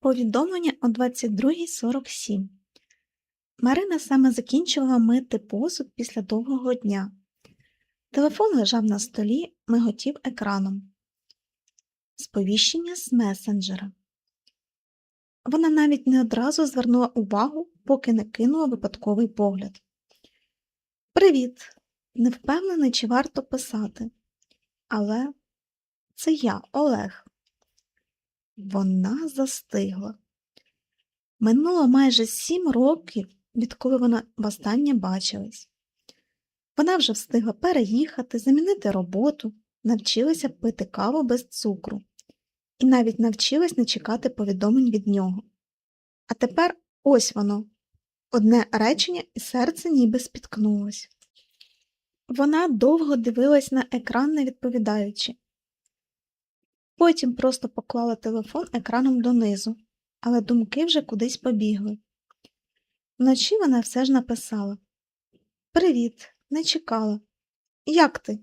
Повідомлення о 22.47. Марина саме закінчувала мити посуд після довгого дня. Телефон лежав на столі, миготів екраном. Сповіщення з месенджера. Вона навіть не одразу звернула увагу, поки не кинула випадковий погляд. Привіт! Не впевнений, чи варто писати. Але це я, Олег. Вона застигла. Минуло майже сім років, відколи вона востаннє бачилась. Вона вже встигла переїхати, замінити роботу, навчилася пити каву без цукру і навіть навчилась не чекати повідомлень від нього. А тепер ось воно одне речення, і серце ніби спіткнулось. Вона довго дивилась на екран, не відповідаючи. Потім просто поклала телефон екраном донизу, але думки вже кудись побігли. Вночі вона все ж написала Привіт, не чекала. Як ти?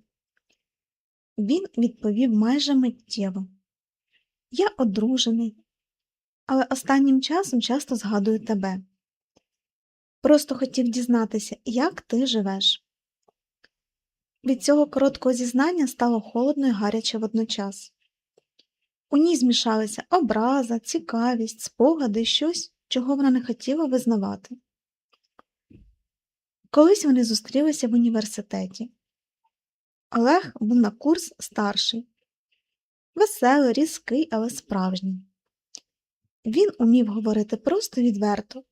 Він відповів майже миттєво. Я одружений, але останнім часом часто згадую тебе. Просто хотів дізнатися, як ти живеш. Від цього короткого зізнання стало холодно і гаряче водночас. У ній змішалися образа, цікавість, спогади щось, чого вона не хотіла визнавати. Колись вони зустрілися в університеті. Олег був на курс старший, веселий, різкий, але справжній. Він умів говорити просто відверто,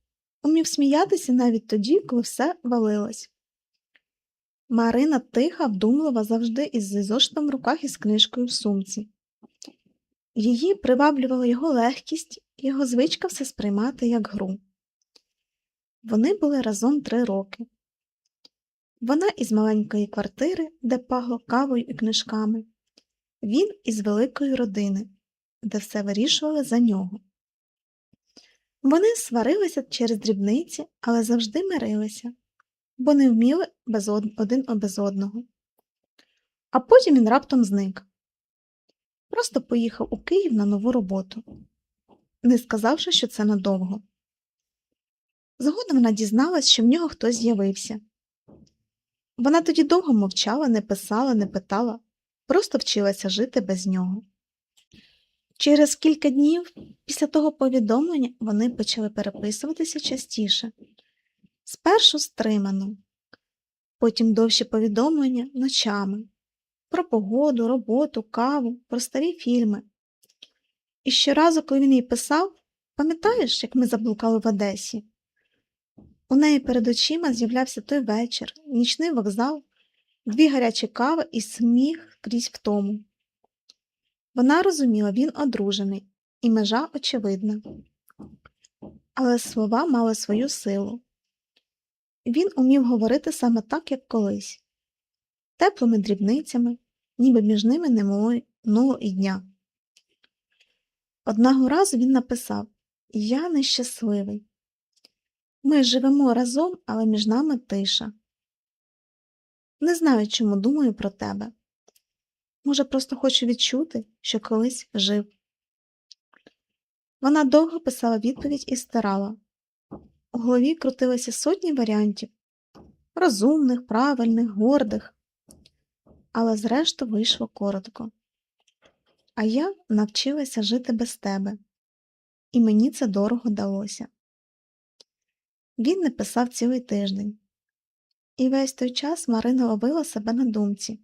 умів сміятися навіть тоді, коли все валилось. Марина тиха, вдумлива завжди із зошитом в руках і з книжкою в сумці. Її приваблювала його легкість його звичка все сприймати як гру. Вони були разом три роки. Вона із маленької квартири, де пахло кавою і книжками, він із великої родини, де все вирішували за нього. Вони сварилися через дрібниці, але завжди мирилися, бо не вміли без од... один без одного. А потім він раптом зник. Просто поїхав у Київ на нову роботу, не сказавши, що це надовго. Згодом вона дізналась, що в нього хтось з'явився. Вона тоді довго мовчала, не писала, не питала, просто вчилася жити без нього. Через кілька днів після того повідомлення вони почали переписуватися частіше, спершу стримано, потім довші повідомлення ночами про погоду, роботу, каву, про старі фільми. І щоразу, коли він їй писав, пам'ятаєш, як ми заблукали в Одесі? У неї перед очима з'являвся той вечір, нічний вокзал, дві гарячі кави і сміх крізь втому. Вона розуміла, він одружений, і межа очевидна. Але слова мали свою силу. Він умів говорити саме так, як колись, теплими дрібницями, ніби між ними не минуло і дня. Одного разу він написав Я нещасливий. Ми живемо разом, але між нами тиша. Не знаю, чому думаю про тебе. Може, просто хочу відчути, що колись жив. Вона довго писала відповідь і стирала. У голові крутилися сотні варіантів розумних, правильних, гордих, але зрештою вийшло коротко. А я навчилася жити без тебе, і мені це дорого далося. Він не писав цілий тиждень, і весь той час Марина ловила себе на думці,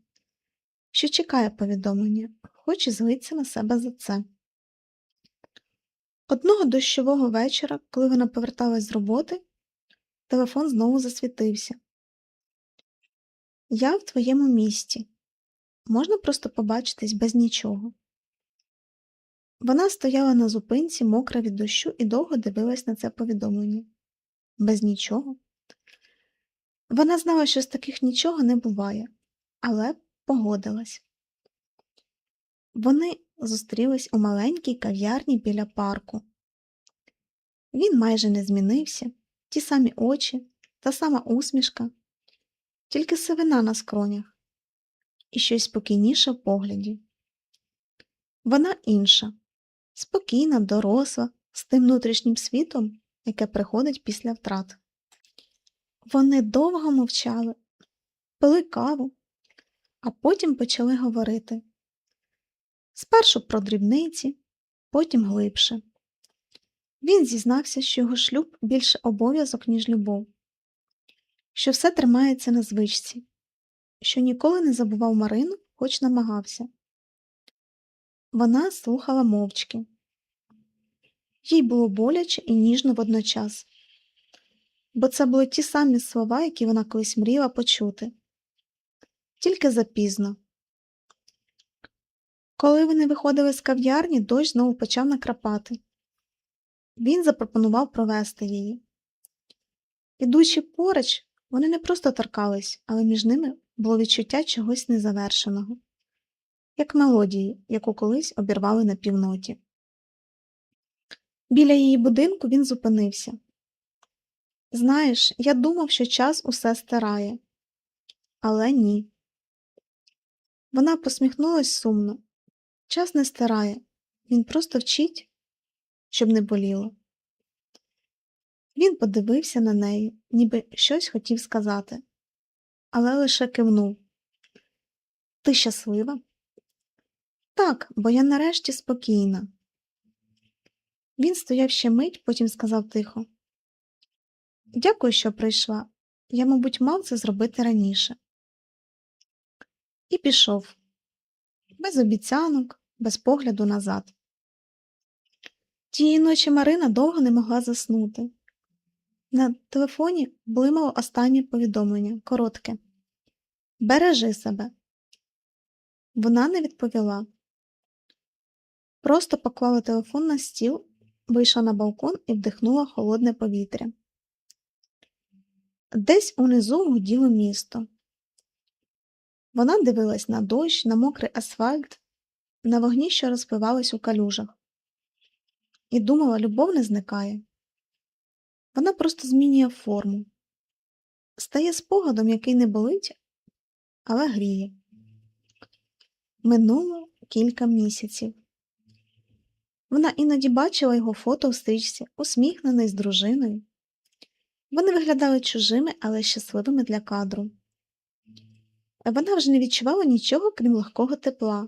що чекає повідомлення, хоч і злиться на себе за це. Одного дощового вечора, коли вона поверталась з роботи, телефон знову засвітився. Я в твоєму місті. Можна просто побачитись без нічого. Вона стояла на зупинці, мокра від дощу, і довго дивилась на це повідомлення. Без нічого. Вона знала, що з таких нічого не буває, але погодилась. Вони зустрілись у маленькій кав'ярні біля парку. Він майже не змінився, ті самі очі, та сама усмішка, тільки сивина на скронях і щось спокійніше в погляді. Вона інша, спокійна, доросла, з тим внутрішнім світом, яке приходить після втрат. Вони довго мовчали, пили каву, а потім почали говорити. Спершу про дрібниці, потім глибше. Він зізнався, що його шлюб більше обов'язок, ніж любов, що все тримається на звичці, що ніколи не забував Марину, хоч намагався. Вона слухала мовчки. Їй було боляче і ніжно водночас, бо це були ті самі слова, які вона колись мріяла почути. Тільки запізно. Коли вони виходили з кав'ярні, дощ знову почав накрапати. Він запропонував провести її. Ідучи поруч, вони не просто торкались, але між ними було відчуття чогось незавершеного, як мелодії, яку колись обірвали на півноті. Біля її будинку він зупинився. Знаєш, я думав, що час усе стирає, але ні. Вона посміхнулась сумно. Час не стирає, він просто вчить, щоб не боліло. Він подивився на неї, ніби щось хотів сказати, але лише кивнув. Ти щаслива? Так, бо я нарешті спокійна. Він стояв ще мить, потім сказав тихо. Дякую, що прийшла. Я, мабуть, мав це зробити раніше. І пішов, без обіцянок, без погляду назад. Тієї ночі Марина довго не могла заснути. На телефоні блимало останнє повідомлення, коротке. Бережи себе. Вона не відповіла. Просто поклала телефон на стіл, вийшла на балкон і вдихнула холодне повітря. Десь унизу гуділо місто. Вона дивилась на дощ, на мокрий асфальт, на вогні, що розпливались у калюжах, і думала, любов не зникає. Вона просто змінює форму, стає спогадом, який не болить, але гріє. Минуло кілька місяців. Вона іноді бачила його фото в стрічці, усміхнений з дружиною. Вони виглядали чужими, але щасливими для кадру. Вона вже не відчувала нічого, крім легкого тепла,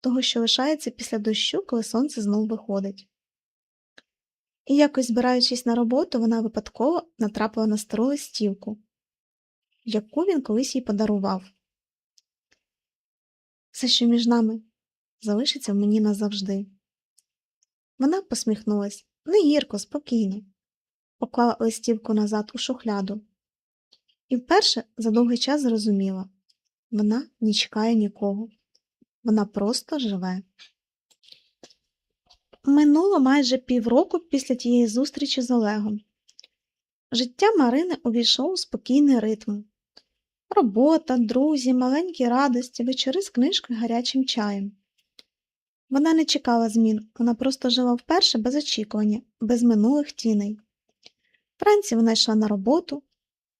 того, що лишається після дощу, коли сонце знову виходить. І якось, збираючись на роботу, вона випадково натрапила на стару листівку, яку він колись їй подарував. Все, що між нами, залишиться в мені назавжди. Вона посміхнулась не гірко, спокійно, поклала листівку назад у шухляду і вперше за довгий час зрозуміла вона не чекає нікого, вона просто живе. Минуло майже півроку після тієї зустрічі з Олегом. Життя Марини увійшло у спокійний ритм. Робота, друзі, маленькі радості, вечори з книжкою гарячим чаєм. Вона не чекала змін, вона просто жила вперше без очікування, без минулих тіней. Вранці вона йшла на роботу,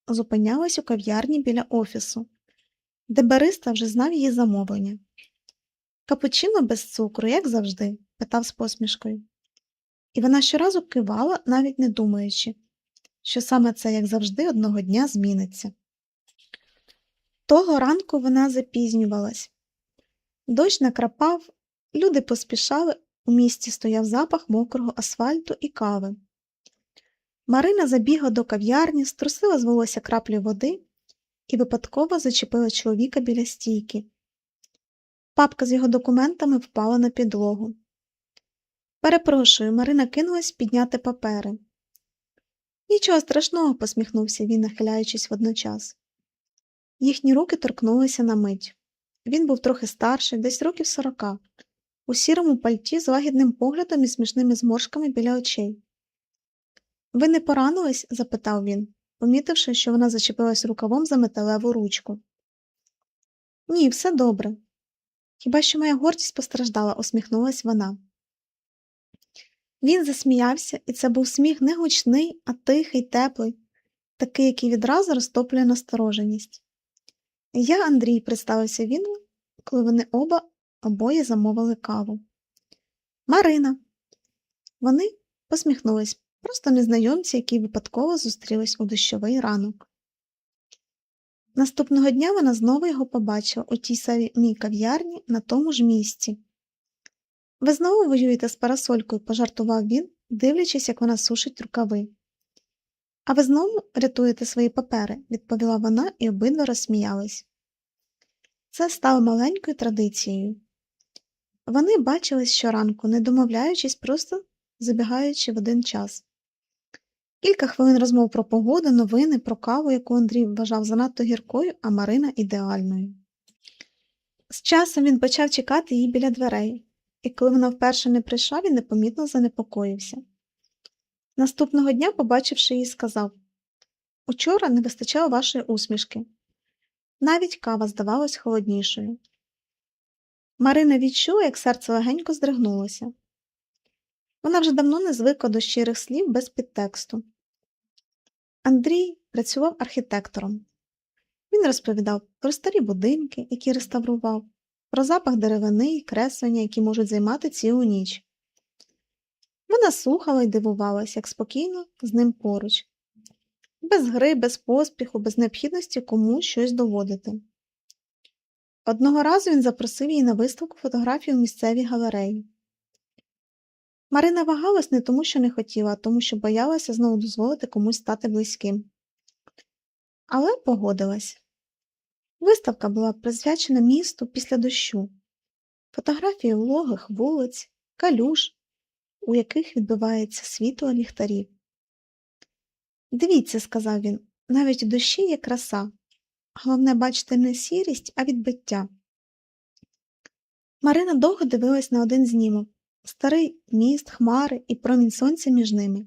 зупинялась у кав'ярні біля офісу, де бариста вже знав її замовлення. Капучино без цукру, як завжди, питав з посмішкою. І вона щоразу кивала, навіть не думаючи, що саме це, як завжди, одного дня зміниться. Того ранку вона запізнювалась. Дощ накрапав, люди поспішали, у місті стояв запах мокрого асфальту і кави. Марина забігла до кав'ярні, струсила з волосся краплі води і випадково зачепила чоловіка біля стійки. Папка з його документами впала на підлогу. Перепрошую, Марина кинулась підняти папери. Нічого страшного, посміхнувся він, нахиляючись водночас. Їхні руки торкнулися на мить. Він був трохи старший, десь років сорока, у сірому пальті з лагідним поглядом і смішними зморшками біля очей. Ви не поранились? запитав він, помітивши, що вона зачепилась рукавом за металеву ручку. Ні, все добре. Хіба що моя гордість постраждала, усміхнулась вона. Він засміявся, і це був сміх не гучний, а тихий, теплий, такий, який відразу розтоплює настороженість. Я, Андрій, представився він, коли вони оба обоє замовили каву. Марина. Вони посміхнулись, просто незнайомці, які випадково зустрілись у дощовий ранок. Наступного дня вона знову його побачила у тій самій кав'ярні на тому ж місці. Ви знову воюєте з парасолькою, пожартував він, дивлячись, як вона сушить рукави. А ви знову рятуєте свої папери, відповіла вона, і обидва розсміялись. Це стало маленькою традицією. Вони бачились щоранку, не домовляючись, просто забігаючи в один час. Кілька хвилин розмов про погоду, новини, про каву, яку Андрій вважав занадто гіркою, а Марина ідеальною. З часом він почав чекати її біля дверей, і коли вона вперше не прийшла, він непомітно занепокоївся. Наступного дня, побачивши її, сказав Учора не вистачало вашої усмішки. Навіть кава здавалась холоднішою. Марина відчула, як серце легенько здригнулося. Вона вже давно не звикла до щирих слів без підтексту. Андрій працював архітектором. Він розповідав про старі будинки, які реставрував, про запах деревини і креслення, які можуть займати цілу ніч. Вона слухала і дивувалась, як спокійно з ним поруч, без гри, без поспіху, без необхідності комусь щось доводити. Одного разу він запросив її на виставку фотографій у місцевій галереї. Марина вагалась не тому, що не хотіла, а тому, що боялася знову дозволити комусь стати близьким. Але погодилась. Виставка була присвячена місту після дощу, фотографії вологих вулиць, калюж, у яких відбивається світло ліхтарів. Дивіться, сказав він, навіть у дощі є краса. Головне бачити не сірість, а відбиття. Марина довго дивилась на один знімок старий міст, хмари і промінь сонця між ними.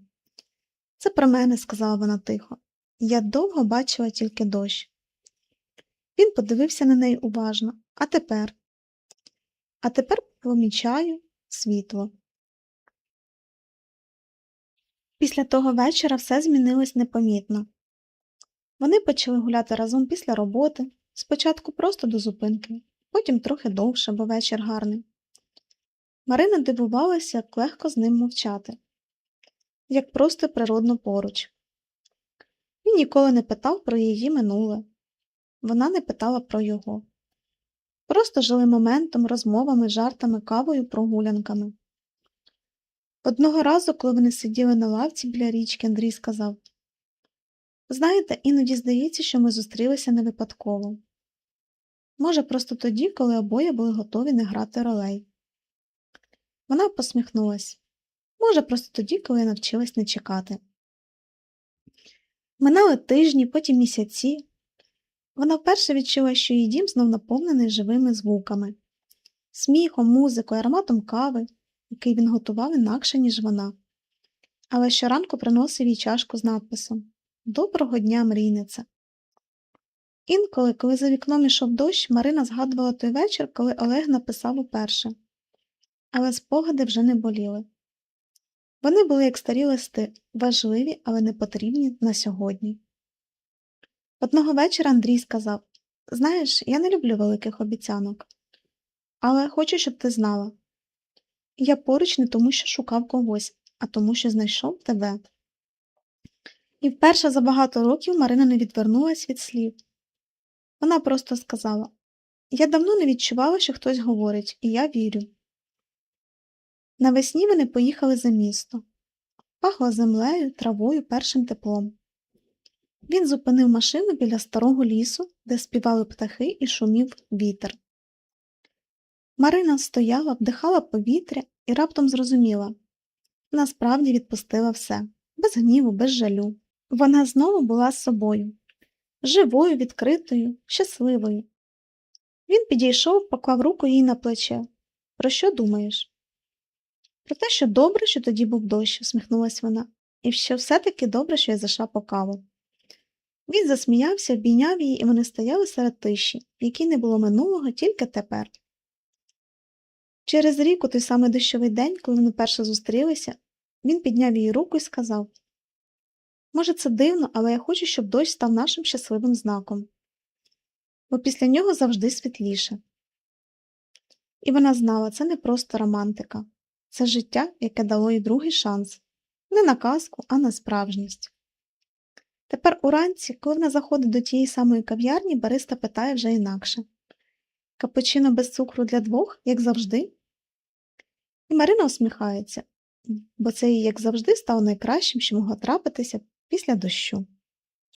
Це про мене, сказала вона тихо. Я довго бачила тільки дощ. Він подивився на неї уважно. А тепер? А тепер помічаю світло. Після того вечора все змінилось непомітно. Вони почали гуляти разом після роботи, спочатку просто до зупинки, потім трохи довше, бо вечір гарний. Марина дивувалася, як легко з ним мовчати, як просто природно поруч. Він ніколи не питав про її минуле, вона не питала про його. Просто жили моментом, розмовами, жартами, кавою, прогулянками. Одного разу, коли вони сиділи на лавці біля річки, Андрій сказав Знаєте, іноді здається, що ми зустрілися не випадково. Може, просто тоді, коли обоє були готові не грати ролей. Вона посміхнулась. Може, просто тоді, коли я навчилась не чекати. Минали тижні, потім місяці. Вона вперше відчула, що її дім знов наповнений живими звуками, сміхом, музикою, ароматом кави, який він готував інакше, ніж вона. Але щоранку приносив їй чашку з надписом Доброго дня, мрійниця. Інколи, коли за вікном ішов дощ, Марина згадувала той вечір, коли Олег написав уперше. Але спогади вже не боліли. Вони були як старі листи, важливі, але не потрібні на сьогодні. Одного вечора Андрій сказав Знаєш, я не люблю великих обіцянок, але хочу, щоб ти знала. Я поруч не тому, що шукав когось, а тому, що знайшов тебе. І вперше за багато років Марина не відвернулась від слів. Вона просто сказала Я давно не відчувала, що хтось говорить, і я вірю. Навесні вони поїхали за місто. Пахло землею, травою, першим теплом. Він зупинив машину біля старого лісу, де співали птахи і шумів вітер. Марина стояла, вдихала повітря і раптом зрозуміла насправді відпустила все, без гніву, без жалю. Вона знову була з собою, живою, відкритою, щасливою. Він підійшов, поклав руку їй на плече. Про що думаєш? Про те, що добре, що тоді був дощ, усміхнулась вона, і що все-таки добре, що я зайшла по каву. Він засміявся, обійняв її, і вони стояли серед тиші, в якій не було минулого тільки тепер. Через рік, у той самий дощовий день, коли вони перше зустрілися, він підняв її руку і сказав Може, це дивно, але я хочу, щоб дощ став нашим щасливим знаком, бо після нього завжди світліше. І вона знала, це не просто романтика, це життя, яке дало їй другий шанс. Не на казку, а на справжність. Тепер уранці, коли вона заходить до тієї самої кав'ярні, бариста питає вже інакше. Капучино без цукру для двох, як завжди? І Марина усміхається, бо це їй, як завжди, стало найкращим, що могло трапитися після дощу.